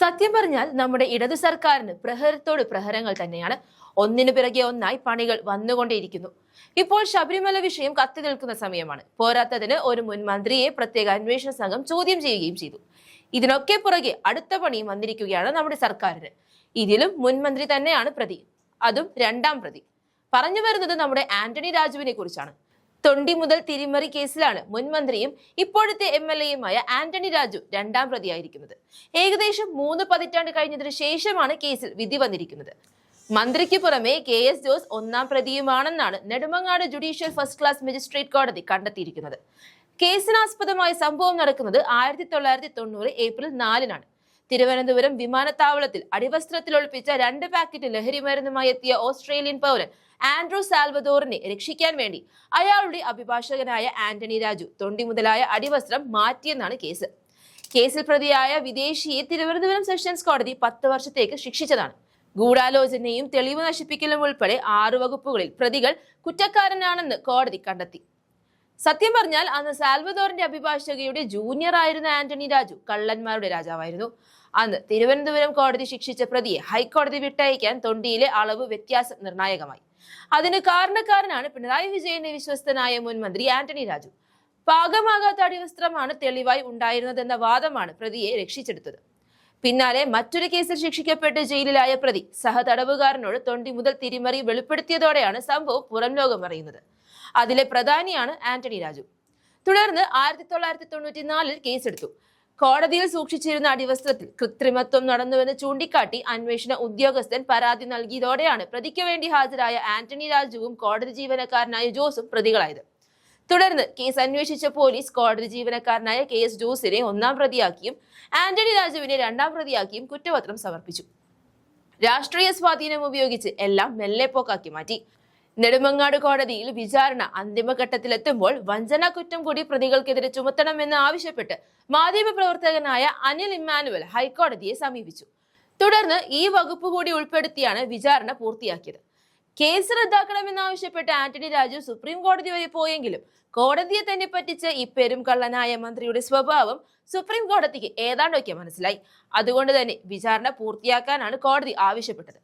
സത്യം പറഞ്ഞാൽ നമ്മുടെ ഇടതു സർക്കാരിന് പ്രഹരത്തോട് പ്രഹരങ്ങൾ തന്നെയാണ്. ഒന്നിനു പിറകെ ഒന്നായി പണികൾ വന്നുകൊണ്ടേയിരിക്കുന്നു. ഇപ്പോൾ ശബരിമല വിഷയം കത്തി നിൽക്കുന്ന സമയമാണ്. പോരാത്തതിന് ഒരു മുൻ മന്ത്രിയെ പ്രത്യേക അന്വേഷണ സംഘം ചോദ്യം ചെയ്യുകയും ചെയ്തു. ഇതിനൊക്കെ പുറകെ അടുത്ത പണിയും വന്നിരിക്കുകയാണ് നമ്മുടെ സർക്കാരിന്. ഇതിലും മുൻമന്ത്രി തന്നെയാണ് പ്രതി. അതും രണ്ടാം പ്രതി. പറഞ്ഞു വരുന്നത് നമ്മുടെ ആന്റണി രാജുവിനെ കുറിച്ചാണ്. തൊണ്ടി മുതൽ തിരിമറി കേസിലാണ് മുൻ മന്ത്രിയും ഇപ്പോഴത്തെ എം എൽ എയുമായ ആന്റണി രാജു രണ്ടാം പ്രതിയായിരിക്കുന്നത്. ഏകദേശം മൂന്ന് പതിറ്റാണ്ട് കഴിഞ്ഞതിനു ശേഷമാണ് കേസിൽ വിധി വന്നിരിക്കുന്നത്. മന്ത്രിക്ക് പുറമെ കെ എസ് ജോസ് ഒന്നാം പ്രതിയുമാണെന്നാണ് Nedumangad judicial first class magistrate കോടതി കണ്ടെത്തിയിരിക്കുന്നത്. കേസിനാസ്പദമായ സംഭവം നടക്കുന്നത് ആയിരത്തി തൊള്ളായിരത്തി തൊണ്ണൂറ് ഏപ്രിൽ നാലിനാണ്. തിരുവനന്തപുരം വിമാനത്താവളത്തിൽ അടിവസ്ത്രത്തിൽ ഒളിപ്പിച്ച രണ്ട് പാക്കറ്റ് ലഹരി മരുന്നുമായി എത്തിയ ഓസ്ട്രേലിയൻ പൗരൻ ആൻഡ്രൂ സാൽവദോറിനെ രക്ഷിക്കാൻ വേണ്ടി അയാളുടെ അഭിഭാഷകനായ ആന്റണി രാജു തൊണ്ടി മുതലായ അടിവസ്ത്രം മാറ്റിയെന്നാണ് കേസ്. കേസിൽ പ്രതിയായ വിദേശിയെ തിരുവനന്തപുരം സെഷൻസ് കോടതി പത്ത് വർഷത്തേക്ക് ശിക്ഷിച്ചതാണ്. ഗൂഢാലോചനയും തെളിവ് നശിപ്പിക്കലും ഉൾപ്പെടെ ആറു വകുപ്പുകളിൽ പ്രതികൾ കുറ്റക്കാരനാണെന്ന് കോടതി കണ്ടെത്തി. സത്യം പറഞ്ഞാൽ അന്ന് സാൽവദോറിന്റെ അഭിഭാഷകയുടെ ജൂനിയർ ആയിരുന്ന ആന്റണി രാജു കള്ളന്മാരുടെ രാജാവായിരുന്നു. അന്ന് തിരുവനന്തപുരം കോടതി ശിക്ഷിച്ച പ്രതിയെ ഹൈക്കോടതി വിട്ടയക്കാൻ തൊണ്ടിയിലെ അളവ് വ്യത്യാസം നിർണായകമായി. അതിന് കാരണക്കാരനാണ് പിണറായി വിജയന്റെ വിശ്വസ്തനായ മുൻ മന്ത്രി ആന്റണി രാജു. പാകമാകാത്ത അടിവസ്ത്രമാണ് തെളിവായി ഉണ്ടായിരുന്നതെന്ന വാദമാണ് പ്രതിയെ രക്ഷിച്ചെടുത്തത്. പിന്നാലെ മറ്റൊരു കേസിൽ ശിക്ഷിക്കപ്പെട്ട് ജയിലിലായ പ്രതി സഹതടവുകാരനോട് തൊണ്ടി മുതൽ തിരിമറി വെളിപ്പെടുത്തിയതോടെയാണ് സംഭവം പുറം ലോകം അറിയുന്നത്. അതിലെ പ്രധാനിയാണ് ആന്റണി രാജു. തുടർന്ന് ആയിരത്തി തൊള്ളായിരത്തി തൊണ്ണൂറ്റിനാലിൽ കേസെടുത്തു. കോടതിയിൽ സൂക്ഷിച്ചിരുന്ന അടിവസ്ത്രത്തിൽ കൃത്രിമത്വം നടന്നുവെന്ന് ചൂണ്ടിക്കാട്ടി അന്വേഷണ ഉദ്യോഗസ്ഥൻ പരാതി നൽകിയതോടെയാണ് പ്രതിക്ക് വേണ്ടി ഹാജരായ ആന്റണി രാജുവും കോടതി ജീവനക്കാരനായ ജോസും പ്രതികളായത്. തുടർന്ന് കേസ് അന്വേഷിച്ച പോലീസ് കോടതി ജീവനക്കാരനായ കെ എസ് ജോസിനെ ഒന്നാം പ്രതിയാക്കിയും ആന്റണി രാജുവിനെ രണ്ടാം പ്രതിയാക്കിയും കുറ്റപത്രം സമർപ്പിച്ചു. രാഷ്ട്രീയ സ്വാധീനം ഉപയോഗിച്ച് എല്ലാം മെല്ലെ മെല്ലെപ്പോക്കാക്കി മാറ്റി. നെടുമങ്ങാട് കോടതിയിൽ വിചാരണ അന്തിമഘട്ടത്തിലെത്തുമ്പോൾ വഞ്ചന കുറ്റം കൂടി പ്രതികൾക്കെതിരെ ചുമത്തണമെന്ന് ആവശ്യപ്പെട്ട് മാധ്യമപ്രവർത്തകനായ അനിൽ ഇമ്മാനുവൽ ഹൈക്കോടതിയെ സമീപിച്ചു. തുടർന്ന് ഈ വകുപ്പ് കൂടി ഉൾപ്പെടുത്തിയാണ് വിചാരണ പൂർത്തിയാക്കിയത്. കേസ് റദ്ദാക്കണമെന്നാവശ്യപ്പെട്ട് ആന്റണി രാജു സുപ്രീം കോടതി വരെ പോയെങ്കിലും കോടതിയെ തന്നെ പറ്റിച്ച് ഈ പെരും കള്ളനായ മന്ത്രിയുടെ സ്വഭാവം സുപ്രീം കോടതിക്ക് ഏതാണ്ടൊക്കെ മനസ്സിലായി. അതുകൊണ്ട് തന്നെ വിചാരണ പൂർത്തിയാക്കാനാണ് കോടതി ആവശ്യപ്പെട്ടത്.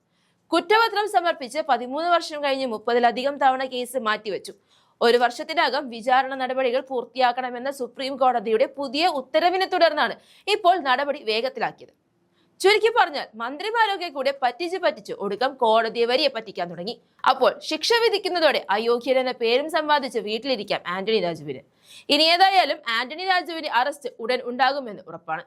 കുറ്റപത്രം സമർപ്പിച്ച് പതിമൂന്ന് വർഷം കഴിഞ്ഞ് മുപ്പതിലധികം തവണ കേസ് മാറ്റിവെച്ചു. ഒരു വർഷത്തിനകം വിചാരണ നടപടികൾ പൂർത്തിയാക്കണമെന്ന സുപ്രീം കോടതിയുടെ പുതിയ ഉത്തരവിനെ തുടർന്നാണ് ഇപ്പോൾ നടപടി വേഗത്തിലാക്കിയത്. ചുരുക്കി പറഞ്ഞാൽ മന്ത്രിമാരൊക്കെ കൂടെ പറ്റിച്ച് പറ്റിച്ച് ഒടുക്കം കോടതിയെ വരെ പറ്റിക്കാൻ തുടങ്ങി. അപ്പോൾ ശിക്ഷ വിധിക്കുന്നതോടെ അയോഗ്യൻ എന്ന പേരും സമ്പാദിച്ച് വീട്ടിലിരിക്കാം ആന്റണി രാജുവിന്. ഇനി ഏതായാലും ആന്റണി രാജുവിന്റെ അറസ്റ്റ് ഉടൻ ഉണ്ടാകുമെന്ന് ഉറപ്പാണ്.